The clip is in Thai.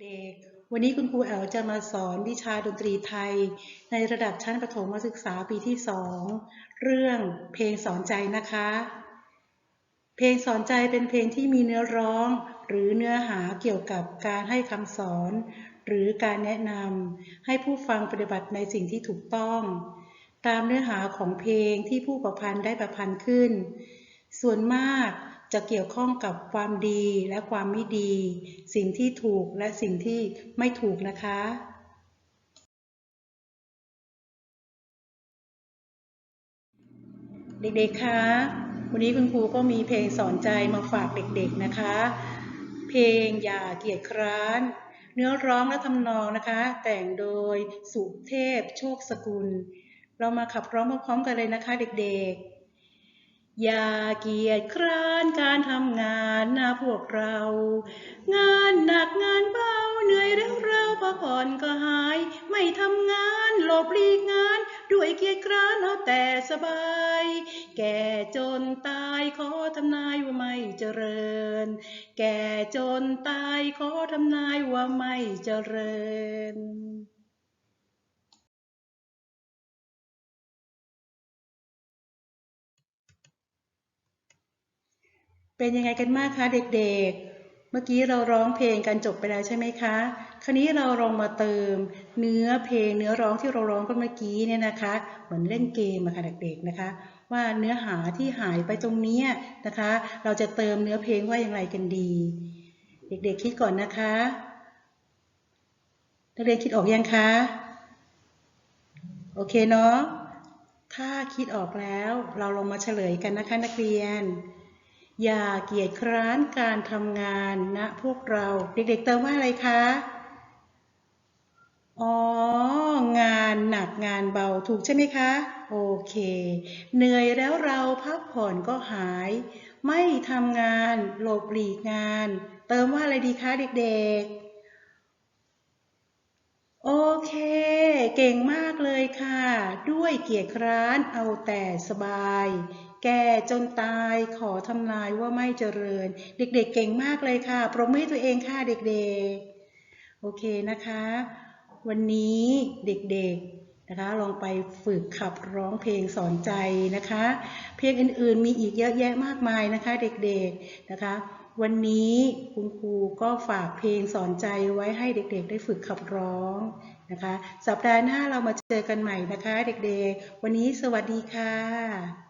เด็กวันนี้คุณครูแอลจะมาสอนวิชาดนตรีไทย ในระดับชั้นประถมศึกษาปีที่สองเรื่องเพลงสอนใจนะคะ เพลงสอนใจเป็นเพลงที่มีเนื้อร้อง หรือเนื้อหาเกี่ยวกับการให้คำสอน หรือการแนะนำให้ผู้ฟังปฏิบัติในสิ่งที่ถูกต้อง ตามเนื้อหาของเพลงที่ผู้ประพันธ์ได้ประพันธ์ขึ้น ส่วนมาก จะเกี่ยวข้องกับความดีและความไม่ดี สิ่งที่ถูกและสิ่งที่ไม่ถูกนะคะ เด็กๆ คะ วันนี้คุณครูก็มีเพลงสอนใจมาฝากเด็กๆ นะคะ เพลงอย่าเกียจคร้าน เนื้อร้องและทำนองนะคะ แต่งโดยสุเทพโชคสกุล เรามาขับร้องพร้อมๆกันเลยนะคะเด็กๆ อย่าเกียจคร้านการทำงานนะพวกเรา งานหนักงานเบาเหนื่อยแล้วเราพักผ่อนก็หาย ไม่ทำงานหลบหลีกงาน ด้วยเกียจคร้านเอาแต่สบาย แก่จนตายขอทำนายว่าไม่เจริญ แก่จนตายขอทำนายว่าไม่เจริญ เป็นยังไงกันมากคะเด็กๆ เมื่อกี้เราร้องเพลงกันจบไปแล้วใช่ไหมคะ คราวนี้เราลองมาเติมเนื้อเพลงเนื้อร้องที่เราร้องกันเมื่อกี้เนี่ยนะคะ เหมือนเล่นเกมอะค่ะเด็กๆนะคะ ว่าเนื้อหาที่หายไปตรงนี้นะคะ เราจะเติมเนื้อเพลงว่าอย่างไรกันดี เด็กๆคิดก่อนนะคะนักเรียนคิดออกยังคะ โอเคเนาะ ถ้าคิดออกแล้วเราลองมาเฉลยกันนะคะนักเรียน อย่าเกียจคร้านการทำงานนะพวกเรา เด็กๆเติมว่าอะไรคะ อ๋อ งานหนักงานเบาถูกใช่ไหมคะ โอเค เหนื่อยแล้วเราพักผ่อนก็หาย ไม่ทำงานหลบหลีกงาน เติมว่าอะไรดีคะเด็กๆ โอเค เก่งมากเลยค่ะ ด้วยเกียรคร้านเอาแต่สบาย แก่จนตายขอทำนายว่าไม่เจริญ เด็กๆเเก่งมากเลยค่ะปรบมือตัวเองค่ะเด็กๆ โอเคนะคะ วันนี้เด็กๆนะคะลองไปฝึกขับร้องเพลงสอนใจนะคะ เพลงอื่นๆมีอีกเยอะแยะมากมายนะคะ เด็กๆนะคะ วันนี้คุณครูก็ฝากเพลงสอนใจไว้ให้เด็กๆ ได้ฝึกขับร้องนะคะ สัปดาห์หน้าเรามาเจอกันใหม่นะคะ เด็กๆ วันนี้สวัสดีค่ะ